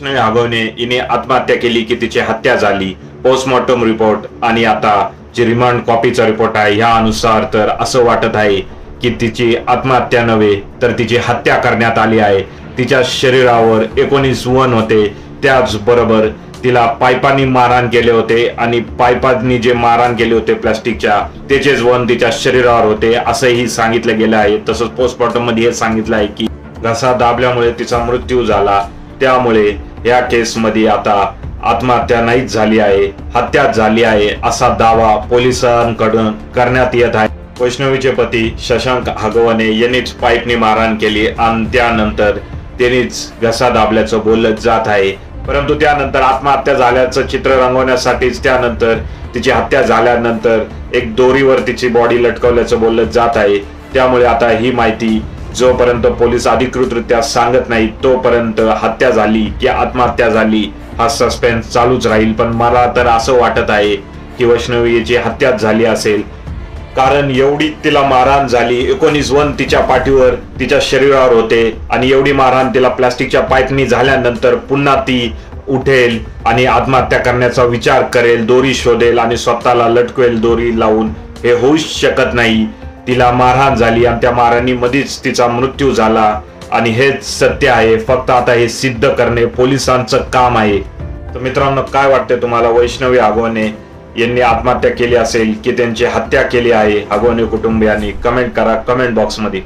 कृष्ण यादवने हिने आत्महत्या केली की तिची हत्या झाली. पोस्टमॉर्टम रिपोर्ट आणि आता जी रिमांड कॉपीचा रिपोर्ट आहे ह्या अनुसार तर असं वाटत आहे की तिची आत्महत्या नव्हे तर तिची हत्या करण्यात आली आहे. तिच्या शरीरावर एकोणीस वन होते. त्याचबरोबर तिला पायपानी मारहाण केले होते आणि पायपांनी जे मारहाण केले होते प्लास्टिकच्या त्याचेच वन तिच्या शरीरावर होते असंही सांगितलं गेलं आहे. तसंच पोस्टमॉर्टममध्ये हे सांगितलं आहे की घसा दाबल्यामुळे तिचा मृत्यू झाला. त्यामुळे या केसमध्ये आता आत्महत्या नाहीच झाली आहे हत्या झाली आहे असा दावा पोलिसांकडून करण्यात येत आहे. वैष्णवीचे पती शशांक हगवणे यांनीच पाईपने मारहाण केली आणि त्यानंतर त्यांनीच घसा दाबल्याचं बोललं जात आहे. परंतु त्यानंतर आत्महत्या झाल्याचं चित्र रंगवण्यासाठीच त्यानंतर तिची हत्या झाल्यानंतर एक दोरीवर तिची बॉडी लटकवल्याचं बोललं जात आहे. त्यामुळे आता ही माहिती जोपर्यंत पोलीस अधिकृतरित्या सांगत नाही तोपर्यंत हत्या झाली की आत्महत्या झाली हा सस्पेन्स चालूच राहील. पण मला तर असं वाटत आहे की वैष्णवीची हत्याच झाली असेल कारण एवढी तिला मारहाण झाली एकोणीस वन तिच्या पाठीवर तिच्या शरीरावर होते आणि एवढी मारहाण तिला प्लास्टिकच्या पाईपनी झाल्यानंतर पुन्हा ती उठेल आणि आत्महत्या करण्याचा विचार करेल दोरी शोधेल आणि स्वतःला लटकवेल दोरी लावून. हे होऊच शकत नाही. तिला मारहाण झाली आणि त्या मारहाणीमध्येच तिचा मृत्यू झाला. आणि हेच सत्य आहे. फक्त आता हे सिद्ध करणे पोलिसांचं काम आहे. तर मित्रांनो काय वाटते तुम्हाला वैष्णवी आगवणे यांनी आत्महत्या केली असेल की त्यांची हत्या केली आहे? आगवणे कुटुंबियांनी कमेंट करा. कमेंट बॉक्समध्ये